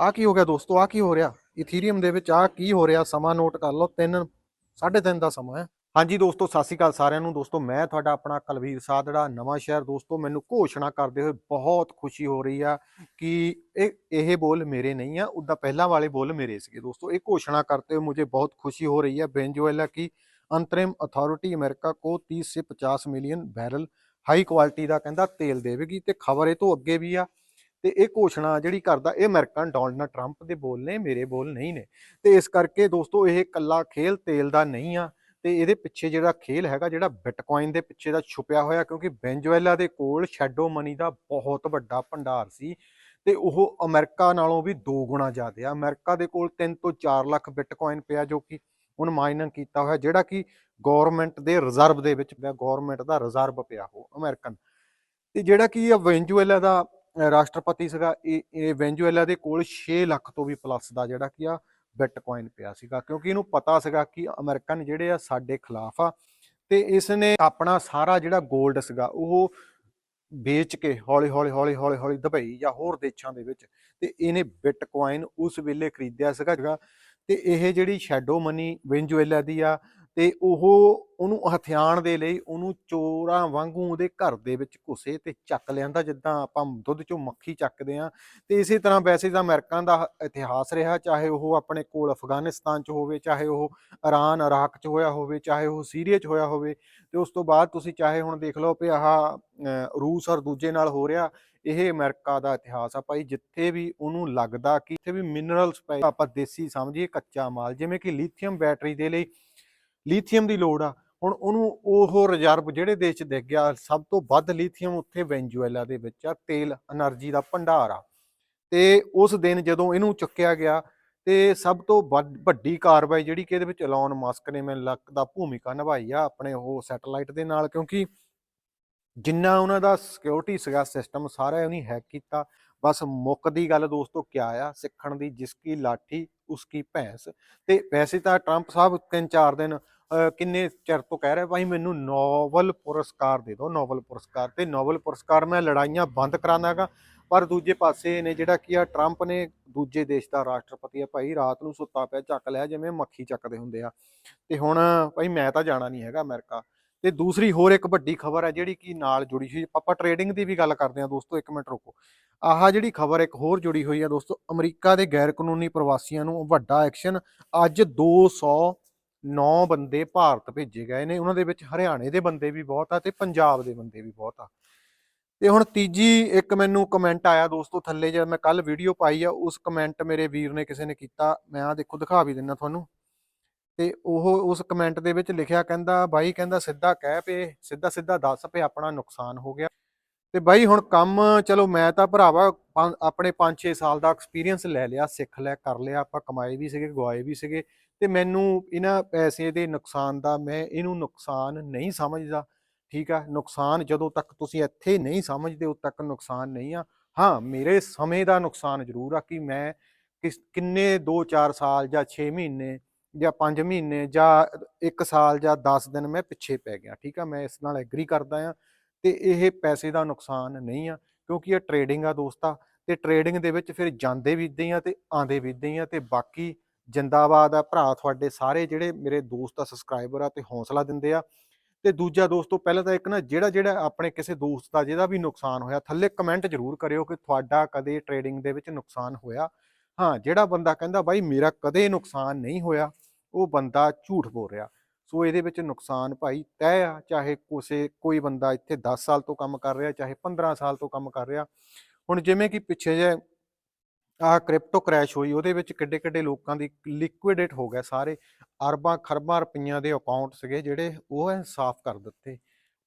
ਆ ਕੀ ਹੋ ਗਿਆ ਦੋਸਤੋ? ਆ ਕੀ ਹੋ ਰਿਹਾ? ਇਥੀਰੀਅਮ ਦੇ ਵਿੱਚ ਆ ਕੀ ਹੋ ਰਿਹਾ? ਸਮਾਂ ਨੋਟ ਕਰ ਲਓ 3 3.5 ਦਾ ਸਮਾਂ ਹੈ। ਹਾਂਜੀ ਦੋਸਤੋ, ਸਤਿ ਸ਼੍ਰੀ ਅਕਾਲ ਸਾਰਿਆਂ ਨੂੰ। ਦੋਸਤੋ, ਮੈਂ ਤੁਹਾਡਾ ਆਪਣਾ ਕਲਵੀਰ ਸਾਦੜਾ ਨਵਾਂ ਸ਼ਹਿਰ ਦੋਸਤੋ, ਮੈਨੂੰ ਘੋਸ਼ਣਾ ਕਰਦੇ ਹੋਏ ਬਹੁਤ ਖੁਸ਼ੀ ਹੋ ਰਹੀ ਆ ਕਿ ਇਹ ਇਹ ਬੋਲ ਮੇਰੇ ਨਹੀਂ ਆ ਉਦਾਂ ਪਹਿਲਾਂ ਵਾਲੇ ਬੋਲ ਮੇਰੇ ਸੀਗੇ ਦੋਸਤੋ। ਇਹ ਘੋਸ਼ਣਾ ਕਰਦੇ ਹੋਏ ਮੁਝੇ ਬਹੁਤ ਖੁਸ਼ੀ ਹੋ ਰਹੀ ਹੈ ਵੈਨਜ਼ੂਏਲਾ ਕੀ ਅੰਤਰਿਮ ਅਥਾਰਟੀ ਅਮਰੀਕਾ ਕੋ 30 ਸੇ 50 ਮਿਲੀਅਨ ਬੈਰਲ ਹਾਈ ਕੁਆਲਿਟੀ ਦਾ ਕਹਿੰਦਾ ਤੇਲ ਦੇਵੇਗੀ ਤੇ ਖਬਰ ਇਹ ਤੋਂ ਅੱਗੇ ਵੀ ਆ। ਤੇ ਇਹ ਘੋਸ਼ਣਾ ਜਿਹੜੀ ਕਰਦਾ, ਇਹ ਅਮਰੀਕਨ ਡੋਨਲਡ ਟਰੰਪ ਦੇ ਬੋਲ ਨੇ, ਮੇਰੇ ਬੋਲ ਨਹੀਂ ਨੇ। ਤੇ ਇਸ ਕਰਕੇ ਦੋਸਤੋ, ਇਹ ਕੱਲਾ ਖੇਲ ਤੇਲ ਦਾ ਨਹੀਂ ਆ ਤੇ ਇਹਦੇ ਪਿੱਛੇ ਜਿਹੜਾ ਖੇਲ ਹੈਗਾ, ਜਿਹੜਾ ਬਿਟਕੋਇਨ ਦੇ ਪਿੱਛੇ ਦਾ ਛੁਪਿਆ ਹੋਇਆ, ਕਿਉਂਕਿ ਵੈਨਜ਼ੂਏਲਾ ਦੇ ਕੋਲ ਸ਼ੈਡੋ ਮਨੀ ਦਾ ਬਹੁਤ ਵੱਡਾ ਭੰਡਾਰ ਸੀ ਤੇ ਉਹ ਅਮਰੀਕਾ ਨਾਲੋਂ ਵੀ ਦੋ ਗੁਣਾ ਜ਼ਿਆਦਾ ਆ। ਅਮਰੀਕਾ ਦੇ ਕੋਲ 3 ਤੋਂ 4 ਲੱਖ ਬਿਟਕੋਇਨ ਪਿਆ, ਜੋ ਕਿ ਹੁਣ ਮਾਈਨਿੰਗ ਕੀਤਾ ਹੋਇਆ, ਜਿਹੜਾ ਕਿ ਗਵਰਨਮੈਂਟ ਦੇ ਰਿਜ਼ਰਵ ਦੇ ਵਿੱਚ ਪਿਆ, ਗਵਰਨਮੈਂਟ ਦਾ ਰਿਜ਼ਰਵ ਪਿਆ ਉਹ ਅਮਰੀਕਨ। ਤੇ ਜਿਹੜਾ ਕਿ ਵੈਨਜ਼ੂਏਲਾ ਦਾ ਰਾਸ਼ਟਰਪਤੀ ਸੀਗਾ, ਇਹ ਇਹ ਵੈਨਜ਼ੂਏਲਾ ਦੇ ਕੋਲ 6 ਲੱਖ ਤੋਂ ਵੀ ਪਲੱਸ ਦਾ ਜਿਹੜਾ ਕੀ ਆ ਬਿਟਕੋਇਨ ਪਿਆ ਸੀਗਾ, ਕਿਉਂਕਿ ਇਹਨੂੰ ਪਤਾ ਸੀਗਾ ਕਿ ਅਮਰੀਕਨ ਜਿਹੜੇ ਆ ਸਾਡੇ ਖਿਲਾਫ ਆ, ਤੇ ਇਸ ਨੇ ਆਪਣਾ ਸਾਰਾ ਜਿਹੜਾ 골ਡ ਸੀਗਾ ਉਹ ਵੇਚ ਕੇ ਹੌਲੀ ਹੌਲੀ ਹੌਲੀ ਹੌਲੀ ਹੌਲੀ ਦੁਬਈ ਜਾਂ ਹੋਰ ਦੇਸ਼ਾਂ ਦੇ ਵਿੱਚ ਤੇ ਇਹਨੇ ਬਿਟਕੋਇਨ ਉਸ ਵੇਲੇ ਖਰੀਦਿਆ ਸੀਗਾ ਜਿਹੜਾ, ਤੇ ਇਹ ਜਿਹੜੀ ਸ਼ੈਡੋ ਮਨੀ ਵੈਨਜ਼ੂਏਲਾ ਦੀ ਆ ਤੇ ਉਹ ਉਹਨੂੰ ਹਥਿਆਣ ਦੇ ਲਈ ਉਹਨੂੰ ਚੋਰਾਂ ਵਾਂਗੂ ਉਹਦੇ ਘਰ ਦੇ ਵਿੱਚ ਘੁਸੇ ਤੇ ਚੱਕ ਲਿਆਂਦਾ ਜਿੱਦਾਂ ਆਪਾਂ ਦੁੱਧ ਚੋਂ ਮੱਖੀ ਚੱਕਦੇ ਆ ਤੇ ਇਸੇ ਤਰ੍ਹਾਂ ਵੈਸੇ ਤਾਂ ਅਮਰੀਕਾ ਦਾ ਇਤਿਹਾਸ ਰਿਹਾ ਚਾਹੇ ਉਹ ਆਪਣੇ ਕੋਲ ਅਫਗਾਨਿਸਤਾਨ 'ਚ ਹੋਵੇ ਚਾਹੇ ਉਹ ਇਰਾਨ ਇਰਾਕ 'ਚ ਹੋਇਆ ਹੋਵੇ ਚਾਹੇ ਉਹ ਸੀਰੀਆ 'ਚ ਹੋਇਆ ਹੋਵੇ ਤੇ ਉਸ ਤੋਂ ਬਾਅਦ ਤੁਸੀਂ ਚਾਹੇ ਹੁਣ ਦੇਖ ਲਓ ਵੀ ਆਹ ਅਹ, ਰੂਸ ਔਰ ਦੂਜੇ ਨਾਲ ਹੋ ਰਿਹਾ ਇਹ ਅਮਰੀਕਾ ਦਾ ਇਤਿਹਾਸ ਆ ਭਾਈ ਜਿੱਥੇ ਵੀ ਉਹਨੂੰ ਲੱਗਦਾ ਕਿ ਇੱਥੇ ਵੀ ਮਿਨਰਲਸ ਪਏ ਆਪਾਂ ਦੇਸੀ ਸਮਝੀਏ ਕੱਚਾ ਮਾਲ ਜਿਵੇਂ ਕਿ ਲਿਥੀਅਮ ਬੈਟਰੀ ਦੇ ਲਈ ਲੀਥੀਅਮ ਦੀ ਲੋੜ ਆ। ਹੁਣ ਉਹਨੂੰ ਉਹ ਰਿਜ਼ਰਵ ਜਿਹੜੇ ਦੇਸ਼ 'ਚ ਦਿਖ ਗਿਆ, ਸਭ ਤੋਂ ਵੱਧ ਲੀਥੀਅਮ ਉੱਥੇ ਵੈਂਜੂਏਲਾ ਦੇ ਵਿੱਚ ਆ, ਤੇਲ એનર્ਜੀ ਦਾ ਭੰਡਾਰ ਆ। ਤੇ ਉਸ ਦਿਨ ਜਦੋਂ ਇਹਨੂੰ ਚੁੱਕਿਆ ਗਿਆ, ਤੇ ਸਭ ਤੋਂ ਵੱਡੀ ਕਾਰਵਾਈ ਜਿਹੜੀ ਕਿ ਇਹਦੇ ਵਿੱਚ ਐਲਨ ਮਾਸਕ ਨੇ ਮੈਨੂੰ ਲੱਗਦਾ ਭੂਮਿਕਾ ਨਿਭਾਈ ਆ, ਆਪਣੇ ਉਹ ਸੈਟੇਲਾਈਟ ਦੇ ਨਾਲ, ਕਿਉਂਕਿ ਜਿੰਨਾ ਉਹਨਾਂ ਦਾ ਸਿਕਿਉਰਿਟੀ ਸੀਗਾ ਸਿਸਟਮ ਸਾਰਾ ਉਹਨੇ ਹੈਕ ਕੀਤਾ। ਬਸ ਮੁੱਕ ਦੀ ਗੱਲ ਦੋਸਤੋ, ਕਿਆ ਆ, ਸਿੱਖਣ ਦੀ ਜਿਸ ਕੀ ਲਾਠੀ ਉਸ ਕੀ ਭੈਂਸ। ਤੇ ਵੈਸੇ ਤਾਂ ਟਰੰਪ ਸਾਹਿਬ ਤਿੰਨ ਚਾਰ ਦਿਨ ਕਿੰਨੇ ਚਿਰ ਤੋਂ ਕਹਿ ਰਿਹਾ ਭਾਈ ਮੈਨੂੰ ਨੋਵਲ ਪੁਰਸਕਾਰ ਦੇ ਦਿਓ ਨੋਵਲ ਪੁਰਸਕਾਰ। ਤੇ ਨੋਵਲ ਪੁਰਸਕਾਰ ਮੈਂ ਲੜਾਈਆਂ ਬੰਦ ਕਰਾਂਦਾਗਾ, ਪਰ ਦੂਜੇ ਪਾਸੇ ਨੇ ਜਿਹੜਾ ਕੀ ਆ ਟਰੰਪ ਨੇ ਦੂਜੇ ਦੇਸ਼ ਦਾ ਰਾਸ਼ਟਰਪਤੀ ਆ ਭਾਈ, ਰਾਤ ਨੂੰ ਸੁੱਤਾ ਪਿਆ, ਚੱਕ ਲਿਆ ਜਿਵੇਂ ਮੱਖੀ ਚੱਕਦੇ ਹੁੰਦੇ ਆ। ਤੇ ਹੁਣ ਭਾਈ ਮੈਂ ਤਾਂ ਜਾਣਾ ਨਹੀਂ ਹੈਗਾ ਅਮਰੀਕਾ। ਤੇ ਦੂਸਰੀ ਹੋਰ ਇੱਕ ਵੱਡੀ ਖਬਰ ਹੈ ਜਿਹੜੀ ਕਿ ਨਾਲ ਜੁੜੀ ਹੋਈ, ਆਪਾਂ ਟ੍ਰੇਡਿੰਗ ਦੀ ਵੀ ਗੱਲ ਕਰਦੇ ਹਾਂ ਦੋਸਤੋ, ਇੱਕ ਮਿੰਟ ਰੁਕੋ। ਆਹ ਜਿਹੜੀ ਖਬਰ ਇੱਕ ਹੋਰ ਜੁੜੀ ਹੋਈ ਹੈ ਦੋਸਤੋ, ਅਮਰੀਕਾ ਦੇ ਗੈਰ ਕਾਨੂੰਨੀ ਪ੍ਰਵਾਸੀਆਂ ਨੂੰ ਵੱਡਾ ਐਕਸ਼ਨ ਅੱਜ 209 ਬੰਦੇ ਭਾਰਤ ਭੇਜੇ ਗਏ ਨੇ, ਉਹਨਾਂ ਦੇ ਵਿੱਚ ਹਰਿਆਣੇ ਦੇ ਬੰਦੇ ਵੀ ਬਹੁਤ ਆ ਤੇ ਪੰਜਾਬ ਦੇ ਬੰਦੇ ਵੀ ਬਹੁਤ ਆ। ਤੇ ਹੁਣ ਤੀਜੀ ਇੱਕ ਮੈਨੂੰ ਕਮੈਂਟ ਆਇਆ ਦੋਸਤੋ ਥੱਲੇ ਜਦ ਮੈਂ ਕੱਲ ਵੀਡੀਓ ਪਾਈ ਆ, ਉਸ ਕਮੈਂਟ ਮੇਰੇ ਵੀਰ ਨੇ ਕਿਸੇ ਨੇ ਕੀਤਾ, ਮੈਂ ਆ ਦੇਖੋ ਦਿਖਾ ਵੀ ਦਿੰਦਾ ਤੁਹਾਨੂੰ। ਤੇ ਉਹ ਉਸ ਕਮੈਂਟ ਦੇ ਵਿੱਚ ਲਿਖਿਆ ਕਹਿੰਦਾ, ਬਾਈ ਕਹਿੰਦਾ ਸਿੱਧਾ ਕਹਿ ਪਏ, ਸਿੱਧਾ ਸਿੱਧਾ ਦੱਸ ਪਏ, ਆਪਣਾ ਨੁਕਸਾਨ ਹੋ ਗਿਆ। ਤੇ ਬਾਈ ਹੁਣ ਕੰਮ, ਚਲੋ ਮੈਂ ਤਾਂ ਭਰਾਵਾ ਆਪਣੇ 5-6 ਸਾਲ ਦਾ ਐਕਸਪੀਰੀਅੰਸ ਲੈ ਲਿਆ, ਸਿੱਖ ਲਿਆ, ਕਰ ਲਿਆ, ਆਪਾਂ ਕਮਾਏ ਵੀ ਸੀਗੇ ਗਵਾਏ ਵੀ ਸੀਗੇ। ਤੇ ਮੈਨੂੰ ਇਹਨਾਂ ਪੈਸੇ ਦੇ ਨੁਕਸਾਨ ਦਾ, ਮੈਂ ਇਹਨੂੰ ਨੁਕਸਾਨ ਨਹੀਂ ਸਮਝਦਾ, ਠੀਕ ਆ? ਨੁਕਸਾਨ ਜਦੋਂ ਤੱਕ ਤੁਸੀਂ ਇੱਥੇ ਨਹੀਂ ਸਮਝਦੇ, ਉਦੋਂ ਤੱਕ ਨੁਕਸਾਨ ਨਹੀਂ ਆ। ਹਾਂ, ਮੇਰੇ ਸਮੇਂ ਦਾ ਨੁਕਸਾਨ ਜ਼ਰੂਰ ਆ ਕਿ ਮੈਂ ਕਿਸ, ਕਿੰਨੇ 2-4 ਸਾਲ ਜਾਂ 6 ਮਹੀਨੇ ਜਾਂ 5 ਮਹੀਨੇ ਜਾਂ 1 ਸਾਲ ਜਾਂ 10 ਦਿਨ ਮੈਂ ਪਿੱਛੇ ਪੈ ਗਿਆ, ਠੀਕ ਆ? ਮੈਂ ਇਸ ਨਾਲ ਐਗਰੀ ਕਰਦਾ ਆ ਤੇ ਇਹ ਪੈਸੇ ਦਾ ਨੁਕਸਾਨ ਨਹੀਂ ਆ, ਕਿਉਂਕਿ ਇਹ ਟ੍ਰੇਡਿੰਗ ਆ ਦੋਸਤਾ, ਤੇ ਟ੍ਰੇਡਿੰਗ ਦੇ ਵਿੱਚ ਫਿਰ ਜਾਂਦੇ ਵੀ ਇਦਾਂ ਹੀ ਆ ਤੇ ਆਂਦੇ ਵੀ ਇਦਾਂ ਹੀ ਆ ਤੇ ਬਾਕੀ ਜਿੰਦਾਬਾਦ ਆ, ਭਰਾ ਤੁਹਾਡੇ ਸਾਰੇ ਜਿਹੜੇ ਮੇਰੇ ਦੋਸਤ ਆ ਸਬਸਕ੍ਰਾਈਬਰ ਆ ਤੇ ਹੌਸਲਾ ਦਿੰਦੇ ਆ। ਤੇ ਦੂਜਾ ਦੋਸਤੋ ਪਹਿਲਾਂ ਤਾਂ ਇੱਕ ਨਾ ਜਿਹੜਾ ਜਿਹੜਾ ਆਪਣੇ ਕਿਸੇ ਦੋਸਤ ਦਾ ਜਿਹਦਾ ਵੀ ਨੁਕਸਾਨ ਹੋਇਆ, ਥੱਲੇ ਕਮੈਂਟ ਜ਼ਰੂਰ ਕਰਿਓ ਕਿ ਤੁਹਾਡਾ ਕਦੇ ਟ੍ਰੇਡਿੰਗ ਦੇ ਵਿੱਚ ਨੁਕਸਾਨ ਹੋਇਆ। ਹਾਂ, ਜਿਹੜਾ ਬੰਦਾ ਕਹਿੰਦਾ, ਬਾਈ, ਮੇਰਾ ਕਦੇ ਨੁਕਸਾਨ ਨਹੀਂ ਹੋਇਆ, ਉਹ ਬੰਦਾ ਝੂਠ ਬੋਲ ਰਿਹਾ। ਸੋ ਇਹਦੇ ਵਿੱਚ ਨੁਕਸਾਨ ਭਾਈ ਤੈਅ ਆ, ਚਾਹੇ ਕੋਸੇ, ਕੋਈ ਬੰਦਾ ਇੱਥੇ 10 ਸਾਲ ਤੋਂ ਕੰਮ ਕਰ ਰਿਹਾ, ਚਾਹੇ 15 ਸਾਲ ਤੋਂ ਕੰਮ ਕਰ ਰਿਹਾ। ਹੁਣ ਜਿਵੇਂ ਕਿ ਪਿੱਛੇ ਜੇ ਆਹ ਕ੍ਰਿਪਟੋ ਕ੍ਰੈਸ਼ ਹੋਈ, ਉਹਦੇ ਵਿੱਚ ਕਿੱਡੇ ਕਿੱਡੇ ਲੋਕਾਂ ਦੀ ਲਿਕੁਇਡੇਟ ਹੋ ਗਿਆ ਸਾਰੇ। ਅਰਬਾਂ, ਖਰਬਾਂ ਰੁਪਈਆਂ ਦੇ ਅਕਾਊਂਟ ਸੀਗੇ ਜਿਹੜੇ ਉਹ ਇਨਸਾਫ਼ ਕਰ ਦਿੱਤੇ।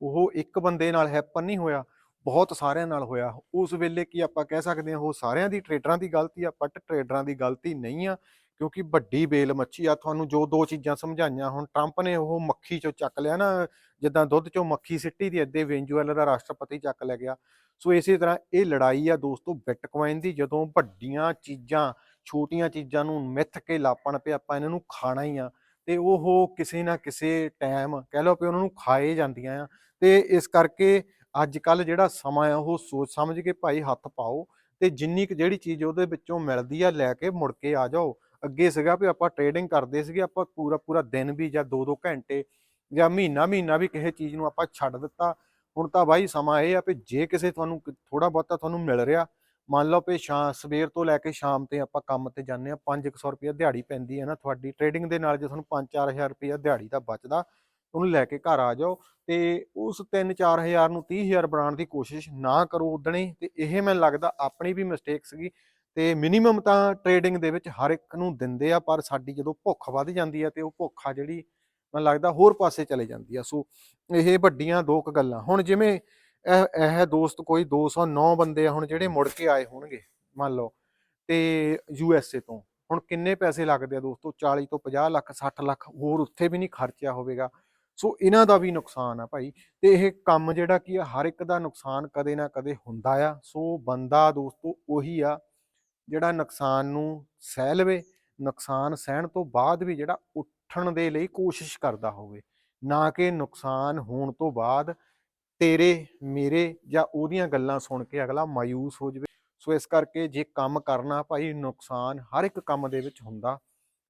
ਉਹ ਇੱਕ ਬੰਦੇ ਨਾਲ ਹੈਪਨ ਨਹੀਂ ਹੋਇਆ, ਬਹੁਤ ਸਾਰਿਆਂ ਨਾਲ ਹੋਇਆ। ਉਸ ਵੇਲੇ ਕੀ ਆਪਾਂ ਕਹਿ ਸਕਦੇ ਹਾਂ, ਉਹ ਸਾਰਿਆਂ ਦੀ ਟ੍ਰੇਡਰਾਂ ਦੀ ਗਲਤੀ ਆ ਬਟ ਟ੍ਰੇਡਰਾਂ ਦੀ ਗਲਤੀ ਨਹੀਂ ਆ। ਕਿਉਂਕਿ ਵੱਡੀ ਬੇਲ ਮੱਛੀ ਆ, ਤੁਹਾਨੂੰ ਜੋ ਦੋ ਚੀਜ਼ਾਂ ਸਮਝਾਈਆਂ, ਹੁਣ ਟਰੰਪ ਨੇ ਉਹ ਮੱਖੀ ਚੋਂ ਚੱਕ ਲਿਆ ਨਾ, ਜਿੱਦਾਂ ਦੁੱਧ ਚੋਂ ਮੱਖੀ ਸਿੱਟੀ ਦੀ ਅੱਧੇ ਵੈਨਜ਼ੂਏਲਾ ਦਾ ਰਾਸ਼ਟਰਪਤੀ ਚੱਕ ਲੈ ਗਿਆ। ਸੋ ਇਸੇ ਤਰ੍ਹਾਂ ਇਹ ਲੜਾਈ ਆ ਦੋਸਤੋ ਬਿਟਕੋਇਨ ਦੀ, ਜਦੋਂ ਵੱਡੀਆਂ ਚੀਜ਼ਾਂ, ਛੋਟੀਆਂ ਚੀਜ਼ਾਂ ਨੂੰ ਮਿੱਥ ਕੇ ਲਾਪਣ ਪਿਆ ਆਪਾਂ ਇਹਨਾਂ ਨੂੰ ਖਾਣਾ ਹੀ ਆ, ਤੇ ਉਹ ਕਿਸੇ ਨਾ ਕਿਸੇ ਟਾਈਮ ਕਹਿ ਲਓ ਕਿ ਉਹਨਾਂ ਨੂੰ ਖਾਏ ਜਾਂਦੀਆਂ ਆ। ਤੇ ਇਸ ਕਰਕੇ ਅੱਜ ਕੱਲ ਜਿਹੜਾ ਸਮਾਂ ਆ, ਉਹ ਸੋਚ ਸਮਝ ਕੇ ਭਾਈ ਹੱਥ ਪਾਓ ਤੇ ਜਿੰਨੀ ਕੁ ਜਿਹੜੀ ਚੀਜ਼ ਉਹਦੇ ਵਿੱਚੋਂ ਮਿਲਦੀ ਆ, ਲੈ ਕੇ ਮੁੜ ਕੇ ਆ ਜਾਓ। ਅੱਗੇ ਸੀਗਾ ਵੀ ਆਪਾਂ ਟ੍ਰੇਡਿੰਗ ਕਰਦੇ ਸੀਗੇ, ਆਪਾਂ ਪੂਰਾ ਪੂਰਾ ਦਿਨ ਵੀ ਜਾਂ 2-2 ਘੰਟੇ ਜਾਂ ਮਹੀਨਾ ਮਹੀਨਾ ਵੀ ਕਿਸੇ ਚੀਜ਼ ਨੂੰ ਆਪਾਂ ਛੱਡ ਦਿੱਤਾ। ਹੁਣ ਤਾਂ ਬਾਈ ਸਮਾਂ ਇਹ ਆ ਵੀ ਜੇ ਕਿਸੇ ਤੁਹਾਨੂੰ ਥੋੜਾ ਬਹੁਤਾ ਤੁਹਾਨੂੰ ਮਿਲ ਰਿਹਾ, ਮੰਨ ਲਓ ਵੀ ਸ਼ਾਮ, ਸਵੇਰ ਤੋਂ ਲੈ ਕੇ ਸ਼ਾਮ ਤੇ ਆਪਾਂ ਕੰਮ ਤੇ ਜਾਂਦੇ ਆ 500 ਰੁਪਏ ਦਿਹਾੜੀ ਪੈਂਦੀ ਹੈ ਨਾ ਤੁਹਾਡੀ। ਟ੍ਰੇਡਿੰਗ ਦੇ ਨਾਲ ਜੇ ਤੁਹਾਨੂੰ 5-4000 ਰੁਪਏ ਦਿਹਾੜੀ ਦਾ ਬਚਦਾ, ਉਹਨੂੰ ਲੈ ਕੇ ਘਰ ਆ ਜਾਓ ਤੇ ਉਸ 3-4000 ਨੂੰ 30000 ਬਣਾਉਣ ਦੀ ਕੋਸ਼ਿਸ਼ ਨਾ ਕਰੋ ਉਦਣੇ। ਤੇ ਇਹ ਮੈਨੂੰ ਲੱਗਦਾ ਆਪਣੀ ਵੀ ਮਿਸਟੇਕ ਸੀਗੀ। ਤੇ ਮਿਨੀਮਮ ਤਾਂ ਟ੍ਰੇਡਿੰਗ ਦੇ ਵਿੱਚ ਹਰ ਇੱਕ ਨੂੰ ਦਿੰਦੇ ਆ, ਪਰ ਸਾਡੀ ਜਦੋਂ ਭੁੱਖ ਵੱਧ ਜਾਂਦੀ ਆ ਤੇ ਉਹ ਭੁੱਖ ਆ ਜਿਹੜੀ ਮੈਨੂੰ ਲੱਗਦਾ ਹੋਰ ਪਾਸੇ ਚਲੇ ਜਾਂਦੀ ਆ। ਸੋ ਇਹ ਵੱਡੀਆਂ ਦੋ ਕੁ ਗੱਲਾਂ। ਹੁਣ ਜਿਵੇਂ ਇਹ ਇਹ ਦੋਸਤ ਕੋਈ 209 ਬੰਦੇ ਆ, ਹੁਣ ਜਿਹੜੇ ਮੁੜ ਕੇ ਆਏ ਹੋਣਗੇ, ਮੰਨ ਲਓ, ਤੇ ਯੂ ਐਸ ਏ ਤੋਂ, ਹੁਣ ਕਿੰਨੇ ਪੈਸੇ ਲੱਗਦੇ ਆ ਦੋਸਤੋ? 40 ਤੋਂ 50 ਲੱਖ 60 ਲੱਖ, ਹੋਰ ਉੱਥੇ ਵੀ ਨਹੀਂ ਖਰਚਿਆ ਹੋਵੇਗਾ। ਸੋ ਇਹਨਾਂ ਦਾ ਵੀ ਨੁਕਸਾਨ ਆ ਭਾਈ। ਤੇ ਇਹ ਕੰਮ ਜਿਹੜਾ ਕੀ ਆ, ਹਰ ਇੱਕ ਦਾ ਨੁਕਸਾਨ ਕਦੇ ਨਾ ਕਦੇ ਹੁੰਦਾ ਆ। ਸੋ ਬੰਦਾ ਦੋਸਤੋ ਉਹੀ ਆ ਜਿਹੜਾ ਨੁਕਸਾਨ ਨੂੰ ਸਹਿ ਲਵੇ, ਨੁਕਸਾਨ ਸਹਿਣ ਤੋਂ ਬਾਅਦ ਵੀ ਜਿਹੜਾ ਉੱਠਣ ਦੇ ਲਈ ਕੋਸ਼ਿਸ਼ ਕਰਦਾ ਹੋਵੇ, ਨਾ ਕਿ ਨੁਕਸਾਨ ਹੋਣ ਤੋਂ ਬਾਅਦ ਤੇਰੇ, ਮੇਰੇ ਜਾਂ ਉਹਦੀਆਂ ਗੱਲਾਂ ਸੁਣ ਕੇ ਅਗਲਾ ਮਾਯੂਸ ਹੋ ਜਾਵੇ। ਸੋ ਇਸ ਕਰਕੇ ਜੇ ਕੰਮ ਕਰਨਾ ਭਾਈ ਨੁਕਸਾਨ ਹਰ ਇੱਕ ਕੰਮ ਦੇ ਵਿੱਚ ਹੁੰਦਾ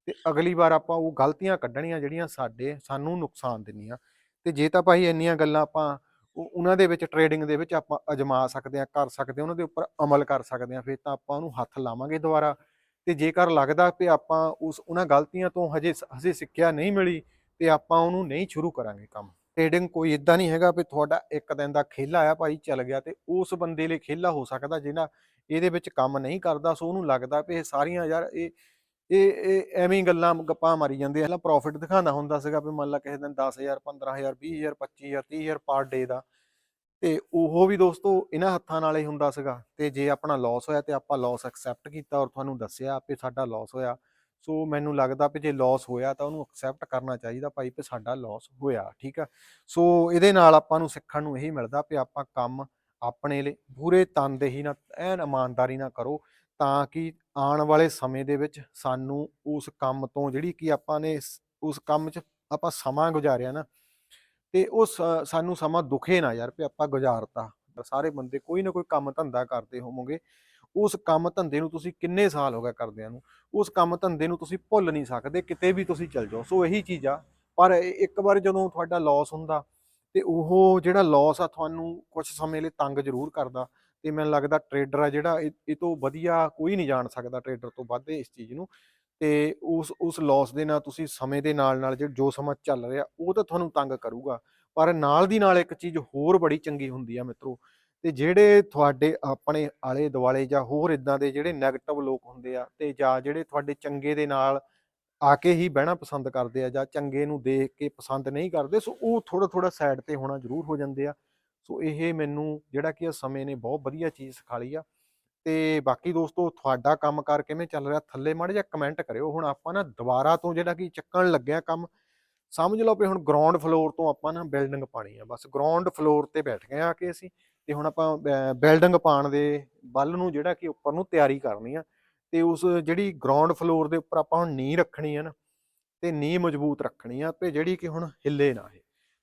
ਤੇ ਅਗਲੀ ਵਾਰ ਆਪਾਂ ਉਹ ਗਲਤੀਆਂ ਕੱਢਣੀਆਂ ਜਿਹੜੀਆਂ ਸਾਡੇ, ਸਾਨੂੰ ਨੁਕਸਾਨ ਦਿੰਦੀਆਂ। ਤੇ ਜੇ ਤਾਂ ਭਾਈ ਇੰਨੀਆਂ ਗੱਲਾਂ ਆਪਾਂ ਉਹ- ਉਹਨਾਂ ਦੇ ਵਿੱਚ ਟ੍ਰੇਡਿੰਗ ਦੇ ਵਿੱਚ ਆਪਾਂ ਅਜਮਾ ਸਕਦੇ ਆ ਕਰ ਸਕਦੇ ਆ ਉਹਨਾਂ ਦੇ ਉੱਪਰ ਅਮਲ ਕਰ ਸਕਦੇ ਆ ਫਿਰ ਤਾਂ ਆਪਾਂ ਉਹਨੂੰ ਹੱਥ ਲਾਵਾਂਗੇ ਦੁਬਾਰਾ। ਤੇ ਜੇਕਰ ਲੱਗਦਾ ਕਿ ਆਪਾਂ ਉਸ ਉਹਨਾਂ ਗਲਤੀਆਂ ਤੋਂ ਹਜੇ ਹਜੇ ਸਿੱਖਿਆ ਨਹੀਂ ਮਿਲੀ, ਤੇ ਆਪਾਂ ਉਹਨੂੰ ਨਹੀਂ ਸ਼ੁਰੂ ਕਰਾਂਗੇ ਕੰਮ। ਟ੍ਰੇਡਿੰਗ ਕੋਈ ਇਦਾਂ ਨਹੀਂ ਹੈਗਾ ਵੀ ਤੁਹਾਡਾ ਇੱਕ ਦਿਨ ਦਾ ਖੇਲਾ ਆ ਭਾਈ, ਚੱਲ ਗਿਆ ਤੇ ਉਸ ਬੰਦੇ ਲਈ ਖੇਲਾ ਹੋ ਸਕਦਾ ਜਿਹੜਾ ਇਹਦੇ ਵਿੱਚ ਕੰਮ ਨਹੀਂ ਕਰਦਾ, ਸੋ ਉਹਨੂੰ ਲੱਗਦਾ ਵੀ ਇਹ ਸਾਰੀਆਂ ਯਾਰ ਇਹ ਇਹ ਇਹ ਐਵੇਂ ਗੱਲਾਂ ਗੱਪਾਂ ਮਾਰੀ ਜਾਂਦੇ ਪਹਿਲਾਂ ਪ੍ਰੋਫਿਟ ਦਿਖਾਉਂਦਾ ਹੁੰਦਾ ਸੀਗਾ ਵੀ ਮੰਨ ਲਾ ਕਿਸੇ ਦਿਨ 10000 15000 20000 25000 30000 ਪਰ ਡੇ ਦਾ। ਤੇ ਉਹ ਵੀ ਦੋਸਤੋ ਇਹਨਾਂ ਹੱਥਾਂ ਨਾਲ ਹੀ ਹੁੰਦਾ ਸੀਗਾ। ਤੇ ਜੇ ਆਪਣਾ ਲਾਸ ਹੋਇਆ ਤੇ ਆਪਾਂ ਲਾਸ ਐਕਸੈਪਟ ਕੀਤਾ ਔਰ ਤੁਹਾਨੂੰ ਦੱਸਿਆ ਵੀ ਸਾਡਾ ਲਾਸ ਹੋਇਆ। ਸੋ ਮੈਨੂੰ ਲੱਗਦਾ ਵੀ ਜੇ ਲਾਸ ਹੋਇਆ ਤਾਂ ਉਹਨੂੰ ਐਕਸੈਪਟ ਕਰਨਾ ਚਾਹੀਦਾ ਭਾਈ ਵੀ ਸਾਡਾ ਲਾਸ ਹੋਇਆ, ਠੀਕ ਆ? ਸੋ ਇਹਦੇ ਨਾਲ ਆਪਾਂ ਨੂੰ ਸਿੱਖਣ ਨੂੰ ਇਹੀ ਮਿਲਦਾ ਵੀ ਆਪਾਂ ਕੰਮ ਆਪਣੇ ਲਈ ਪੂਰੇ ਤਨਦੇਹੀ ਨਾਲ ਐਨ ਇਮਾਨਦਾਰੀ ਨਾਲ ਕਰੋ ਤਾਂ ਕਿ ਆਉਣ ਵਾਲੇ ਸਮੇਂ ਦੇ ਵਿੱਚ ਸਾਨੂੰ ਉਸ ਕੰਮ ਤੋਂ ਜਿਹੜੀ ਕਿ ਆਪਾਂ ਨੇ ਉਸ ਕੰਮ 'ਚ ਆਪਾਂ ਸਮਾਂ ਗੁਜ਼ਾਰਿਆ ਨਾ, ਤੇ ਉਹ ਸ- ਸਾਨੂੰ ਸਮਾਂ ਦੁਖੇ ਨਾ ਯਾਰ ਵੀ ਆਪਾਂ ਗੁਜ਼ਾਰਤਾ। ਸਾਰੇ ਬੰਦੇ ਕੋਈ ਨਾ ਕੋਈ ਕੰਮ ਧੰਦਾ ਕਰਦੇ ਹੋਵੋਗੇ। ਉਸ ਕੰਮ ਧੰਦੇ ਨੂੰ ਤੁਸੀਂ ਕਿੰਨੇ ਸਾਲ ਹੋ ਗਿਆ ਕਰਦਿਆਂ ਨੂੰ? ਉਸ ਕੰਮ ਧੰਦੇ ਨੂੰ ਤੁਸੀਂ ਭੁੱਲ ਨਹੀਂ ਸਕਦੇ, ਕਿਤੇ ਵੀ ਤੁਸੀਂ ਚੱਲ ਜਾਓ। ਸੋ ਇਹੀ ਚੀਜ਼ ਆ, ਪਰ ਇੱਕ ਵਾਰ ਜਦੋਂ ਤੁਹਾਡਾ ਲਾਸ ਹੁੰਦਾ, ਤੇ ਉਹ ਜਿਹੜਾ ਲਾਸ ਆ ਤੁਹਾਨੂੰ ਕੁਝ ਸਮੇਂ ਲਈ ਤੰਗ ਜ਼ਰੂਰ ਕਰਦਾ। ਤੇ ਮੈਨੂੰ ਲੱਗਦਾ ਟਰੇਡਰ ਆ ਜਿਹੜਾ, ਇਹ ਇਹ ਤੋਂ ਵਧੀਆ ਕੋਈ ਨਹੀਂ ਜਾਣ ਸਕਦਾ ਟਰੇਡਰ ਤੋਂ ਵੱਧ ਇਸ ਚੀਜ਼ ਨੂੰ। ਤੇ ਉਸ ਉਸ ਲਾਸ ਦੇ ਨਾਲ ਤੁਸੀਂ ਸਮੇਂ ਦੇ ਨਾਲ ਨਾਲ ਜੋ ਜੋ ਸਮਾਂ ਚੱਲ ਰਿਹਾ, ਉਹ ਤਾਂ ਤੁਹਾਨੂੰ ਤੰਗ ਕਰੂਗਾ। ਪਰ ਨਾਲ ਦੀ ਨਾਲ ਇੱਕ ਚੀਜ਼ ਹੋਰ ਬੜੀ ਚੰਗੀ ਹੁੰਦੀ ਆ ਮਿੱਤਰੋ, ਤੇ ਜਿਹੜੇ ਤੁਹਾਡੇ ਆਪਣੇ ਆਲੇ ਦੁਆਲੇ ਜਾਂ ਹੋਰ ਇਦਾਂ ਦੇ ਜਿਹੜੇ 네ਗੇਟਿਵ ਲੋਕ ਹੁੰਦੇ ਆ, ਤੇ ਜਾਂ ਜਿਹੜੇ ਤੁਹਾਡੇ ਚੰਗੇ ਦੇ ਨਾਲ ਆ ਕੇ ਹੀ ਬਹਿਣਾ ਪਸੰਦ ਕਰਦੇ ਆ ਜਾਂ ਚੰਗੇ ਨੂੰ ਦੇਖ ਕੇ ਪਸੰਦ ਨਹੀਂ ਕਰਦੇ, ਸੋ ਉਹ ਥੋੜਾ ਥੋੜਾ ਸਾਈਡ ਤੇ ਹੋਣਾ ਜ਼ਰੂਰ ਹੋ ਜਾਂਦੇ ਆ। ਸੋ ਇਹ ਮੈਨੂੰ ਜਿਹੜਾ ਕਿ ਆ ਸਮੇਂ ਨੇ ਬਹੁਤ ਵਧੀਆ ਚੀਜ਼ ਸਿਖਾਲੀ ਆ। ਤੇ ਬਾਕੀ ਦੋਸਤੋ ਤੁਹਾਡਾ ਕੰਮ ਕਾਰ ਕਿਵੇਂ ਚੱਲ ਰਿਹਾ ਥੱਲੇ ਮਾੜੇ ਜਿਹਾ ਕਮੈਂਟ ਕਰਿਓ। ਹੁਣ ਆਪਾਂ ਨਾ ਦੁਬਾਰਾ ਤੋਂ ਜਿਹੜਾ ਕਿ ਚੱਕਣ ਲੱਗਿਆ ਕੰਮ, ਸਮਝ ਲਓ ਵੀ ਹੁਣ ਗਰਾਊਂਡ ਫਲੋਰ ਤੋਂ ਆਪਾਂ ਨਾ ਬਿਲਡਿੰਗ ਪਾਣੀ ਆ। ਬਸ ਗਰਾਊਂਡ ਫਲੋਰ ਤੇ ਬੈਠ ਗਏ ਆ ਕਿ ਅਸੀਂ ਤੇ ਹੁਣ ਆਪਾਂ ਬਿਲਡਿੰਗ ਪਾਣ ਦੇ ਵੱਲ ਨੂੰ ਜਿਹੜਾ ਕਿ ਉੱਪਰ ਨੂੰ ਤਿਆਰੀ ਕਰਨੀ ਆ। ਤੇ ਉਸ ਜਿਹੜੀ ਗਰਾਊਂਡ ਫਲੋਰ ਦੇ ਉੱਪਰ ਆਪਾਂ ਹੁਣ ਨੀਂਹ ਰੱਖਣੀ ਆ ਨਾ, ਤੇ ਨੀਂਹ ਮਜ਼ਬੂਤ ਰੱਖਣੀ ਆ ਤੇ ਜਿਹੜੀ ਕਿ ਹੁਣ ਹਿੱਲੇ ਨਾ ਇਹ।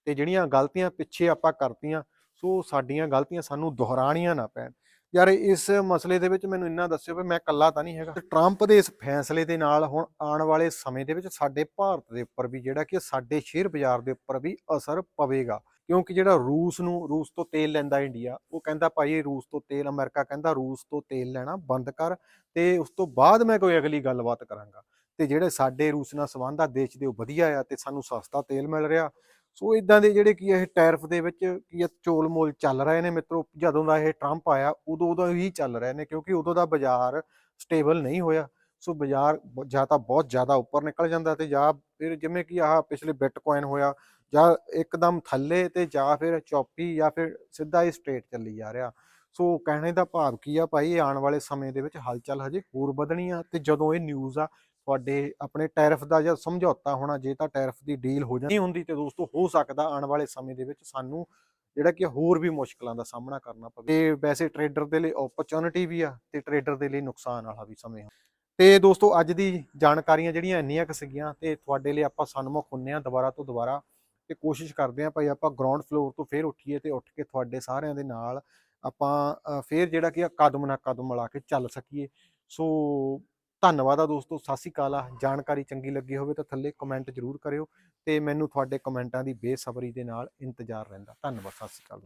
ਤੇ ਜਿਹੜੀਆਂ ਗਲਤੀਆਂ ਪਿੱਛੇ ਆਪਾਂ ਕਰਤੀਆਂ ਸੋ ਸਾਡੀਆਂ ਗਲਤੀਆਂ ਸਾਨੂੰ ਦੁਹਰਾਣੀਆਂ ਨਾ ਪੈਣ। ਯਾਰ ਇਸ ਮਸਲੇ ਦੇ ਵਿੱਚ ਮੈਨੂੰ ਇੰਨਾ ਦੱਸਿਓ ਵੀ ਮੈਂ ਇਕੱਲਾ ਤਾਂ ਨਹੀਂ ਹੈਗਾ। ਟਰੰਪ ਦੇ ਇਸ ਫੈਸਲੇ ਦੇ ਨਾਲ ਹੁਣ ਆਉਣ ਵਾਲੇ ਸਮੇਂ ਦੇ ਵਿੱਚ ਸਾਡੇ ਭਾਰਤ ਦੇ ਉੱਪਰ ਵੀ ਜਿਹੜਾ ਕਿ ਸਾਡੇ ਸ਼ੇਅਰ ਬਾਜ਼ਾਰ ਦੇ ਉੱਪਰ ਵੀ ਅਸਰ ਪਵੇਗਾ। ਕਿਉਂਕਿ ਜਿਹੜਾ ਰੂਸ ਨੂੰ, ਰੂਸ ਤੋਂ ਤੇਲ ਲੈਂਦਾ ਇੰਡੀਆ, ਉਹ ਕਹਿੰਦਾ ਭਾਈ ਇਹ ਰੂਸ ਤੋਂ ਤੇਲ, ਅਮਰੀਕਾ ਕਹਿੰਦਾ ਰੂਸ ਤੋਂ ਤੇਲ ਲੈਣਾ ਬੰਦ ਕਰ ਤੇ ਉਸ ਤੋਂ ਬਾਅਦ ਮੈਂ ਕੋਈ ਅਗਲੀ ਗੱਲਬਾਤ ਕਰਾਂਗਾ। ਤੇ ਜਿਹੜੇ ਸਾਡੇ ਰੂਸ ਨਾਲ ਸੰਬੰਧ ਆ, ਦੇਸ਼ ਦੇ ਉਹ ਵਧੀਆ ਆ ਤੇ ਸਾਨੂੰ ਸਸਤਾ ਤੇਲ ਮਿਲ ਰਿਹਾ। ਸੋ ਇਦਾਂ ਦੇ ਜਿਹੜੇ ਕੀ ਇਹ ਟੈਰਿਫ ਦੇ ਵਿੱਚ ਕੀ ਚੋਲ ਮੋਲ ਚੱਲ ਰਹੇ ਨੇ ਮਿੱਤਰੋ, ਜਦੋਂ ਦਾ ਇਹ ਟਰੰਪ ਆਇਆ, ਉਦੋਂ ਉਦੋਂ ਹੀ ਚੱਲ ਰਹੇ ਨੇ ਕਿਉਂਕਿ ਉਦੋਂ ਦਾ ਬਾਜ਼ਾਰ ਸਟੇਬਲ ਨਹੀਂ ਹੋਇਆ। ਸੋ ਬਾਜ਼ਾਰ ਜਾਂ ਤਾਂ ਬਹੁਤ ਜ਼ਿਆਦਾ ਉੱਪਰ ਨਿਕਲ ਜਾਂਦਾ ਤੇ ਜਾਂ ਫਿਰ ਜਿਵੇਂ ਕਿ ਆਹ ਪਿਛਲੇ ਬਿਟਕੋਇਨ ਹੋਇਆ ਜਾਂ ਇੱਕਦਮ ਥੱਲੇ ਤੇ ਜਾਂ ਫਿਰ ਚੌਪੀ ਜਾਂ ਫਿਰ ਸਿੱਧਾ ਹੀ ਸਟ੍ਰੇਟ ਚੱਲੀ ਜਾ ਰਿਹਾ। ਸੋ ਕਹਿਣੇ ਦਾ ਭਾਵ ਕੀ ਆ ਭਾਈ ਆਉਣ ਵਾਲੇ ਸਮੇਂ ਦੇ ਵਿੱਚ ਹਲਚਲ ਹਜੇ ਹੋਰ ਵਧਣੀ ਆ ਤੇ ਜਦੋਂ ਇਹ ਨਿਊਜ਼ ਆ ਤੁਹਾਡੇ ਆਪਣੇ ਟੈਰਿਫ ਦਾ ਜਾਂ ਸਮਝੌਤਾ ਹੋਣਾ ਜੇ ਤਾਂ ਟੈਰਿਫ ਦੀ ਡੀਲ ਹੋ ਜਾਂਦੀ ਹੁੰਦੀ ਤੇ ਦੋਸਤੋ ਹੋ ਸਕਦਾ ਆਉਣ ਵਾਲੇ ਸਮੇਂ ਦੇ ਵਿੱਚ ਸਾਨੂੰ ਜਿਹੜਾ ਕਿ ਹੋਰ ਵੀ ਮੁਸ਼ਕਲਾਂ ਦਾ ਸਾਹਮਣਾ ਕਰਨਾ ਪਵੇ। ਤੇ ਵੈਸੇ ਟਰੇਡਰ ਦੇ ਲਈ ਓਪਰਚੁਨਿਟੀ ਵੀ ਆ ਤੇ ਟਰੇਡਰ ਦੇ ਲਈ ਨੁਕਸਾਨ ਵਾਲਾ ਵੀ ਸਮੇਂ ਆ। ਤੇ ਦੋਸਤੋ ਅੱਜ ਦੀ ਜਾਣਕਾਰੀਆਂ ਜਿਹੜੀਆਂ ਇੰਨੀਆਂ ਕੁ ਸੀਗੀਆਂ ਤੇ ਤੁਹਾਡੇ ਲਈ ਆਪਾਂ ਸਨਮੁਖ ਹੁੰਨੇ ਆ ਦੁਬਾਰਾ ਤੋਂ ਦੁਬਾਰਾ ਤੇ ਕੋਸ਼ਿਸ਼ ਕਰਦੇ ਆ ਭਾਈ ਆਪਾਂ ਗਰਾਊਂਡ ਫਲੋਰ ਤੋਂ ਫੇਰ ਉੱਠੀਏ ਤੇ ਉੱਠ ਕੇ ਤੁਹਾਡੇ ਸਾਰਿਆਂ ਦੇ ਨਾਲ ਆਪਾਂ ਅ, ਫੇਰ ਜਿਹੜਾ ਕਿ ਆ ਕਦਮ ਨਾਲ ਕਦਮ ਮਿਲਾ ਕੇ ਚੱਲ ਸਕੀਏ। ਸੋ ਧੰਨਵਾਦ ਆ ਦੋਸਤੋ, ਸਤਿ ਸ਼੍ਰੀ ਅਕਾਲ ਆ। ਜਾਣਕਾਰੀ ਚੰਗੀ ਲੱਗੀ ਹੋਵੇ ਤਾਂ ਥੱਲੇ ਕਮੈਂਟ ਜ਼ਰੂਰ ਕਰਿਓ ਤੇ ਮੈਨੂੰ ਤੁਹਾਡੇ ਕਮੈਂਟਾਂ ਦੀ ਬੇਸਬਰੀ ਦੇ ਨਾਲ ਇੰਤਜ਼ਾਰ ਰਹਿੰਦਾ। ਧੰਨਵਾਦ, ਸਤਿ ਸ਼੍ਰੀ ਅਕਾਲ।